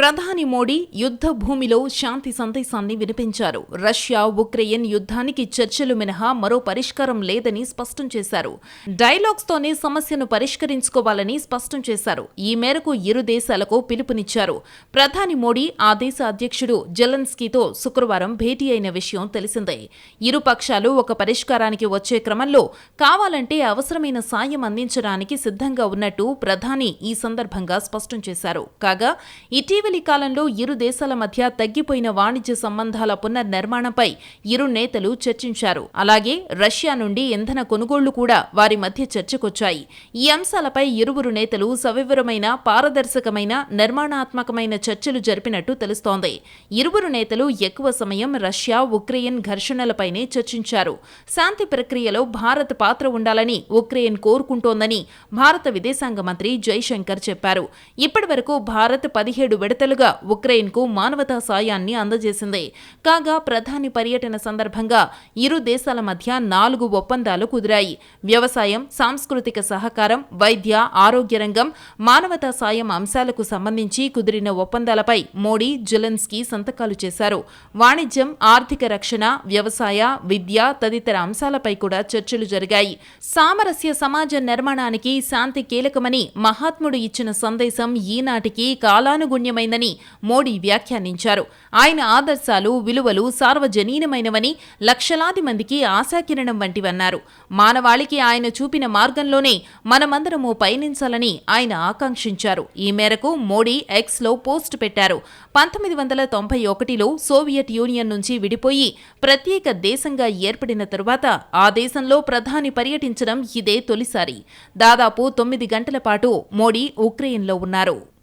ప్రధాని మోడీ యుద్ధ భూమిలో శాంతి సందేశాన్ని వినిపించారు. రష్యా ఉక్రెయిన్ యుద్ధానికి చర్చలు మినహా మరో పరిష్కారం లేదని స్పష్టం చేశారు. డైలాగ్స్తోనే సమస్యను పరిష్కరించుకోవాలని స్పష్టం చేశారు. ఈ మేరకు ఇరు దేశాలకు పిలుపునిచ్చారు. ప్రధాని మోడీ ఆ దేశ అధ్యక్షుడు జెలెన్స్కీతో శుక్రవారం భేటీ అయిన విషయం తెలిసిందే. ఇరు పక్షాలు ఒక పరిష్కారానికి వచ్చే క్రమంలో కావాలంటే అవసరమైన సాయం అందించడానికి సిద్ధంగా ఉన్నట్టు ప్రధాని ఈ సందర్భంగా స్పష్టం చేశారు. కాగా ఇటీవల కాలంలో ఇరు దేశాల మధ్య తగ్గిపోయిన వాణిజ్య సంబంధాల పునర్నిర్మాణంపై ఇరు నేతలు చర్చించారు. అలాగే రష్యా నుండి ఇంధన కొనుగోళ్ళు కూడా వారి మధ్య చర్చకొచ్చాయి. ఈ అంశాలపై ఇరువురు నేతలు సవివరమైన పారదర్శకమైన నిర్మాణాత్మకమైన చర్చలు జరిపినట్టు తెలుస్తోంది. ఇరువురు నేతలు ఎక్కువ సమయం రష్యా ఉక్రెయిన్ ఘర్షణలపైనే చర్చించారు. శాంతి ప్రక్రియలో భారత్ పాత్ర ఉండాలని ఉక్రెయిన్ కోరుకుంటోందని భారత విదేశాంగ మంత్రి జైశంకర్ చెప్పారు. ఇప్పటివరకు భారత్ పదిహేడు విడతలుగా ఉక్రెయిన్కు మానవతా సాయాన్ని అందజేసింది. కాగా ప్రధాని పర్యటన సందర్భంగా ఇరు దేశాల మధ్య నాలుగు ఒప్పందాలు కుదిరాయి. వ్యవసాయం సాంస్కృతిక సహకారం వైద్య ఆరోగ్య రంగం మానవతా సాయం అంశాలకు సంబంధించి కుదిరిన ఒప్పందాలపై మోడీ జులెన్స్కి సంతకాలు చేశారు. వాణిజ్యం ఆర్థిక రక్షణ వ్యవసాయ విద్య తదితర అంశాలపై కూడా చర్చలు జరిగాయి. సామరస్య సమాజ నిర్మాణానికి శాంతి కీలకమని మహాత్ముడు ఇచ్చిన సందేశం ఈనాటికి కాలానుగుణ్యమైందని మోడీ వ్యాఖ్యానించారు. ఆయన ఆదర్శాలు విలువలు సార్వజనీనమైనవని లక్షలాది మందికి ఆశాకిరణం వంటివన్నారు. మానవాళికి ఆయన చూపిన మార్గంలోనే మనమందరము పయనించాలని ఆయన ఆకాంక్షించారు. ఈ మేరకు మోడీ ఎక్స్లో పోస్ట్ పెట్టారు. పంతొమ్మిది వందల తొంభై ఒకటిలో సోవియట్ యూనియన్ నుంచి విడిపోయి ప్రత్యేక దేశంగా ఏర్పడిన తరువాత ఆ దేశంలో ప్రధాని పర్యటించడం ఇదే తొలిసారి. దాదాపు తొమ్మిది గంటల పాటు మోడీ ఉక్రెయిన్లో ఉన్నారు.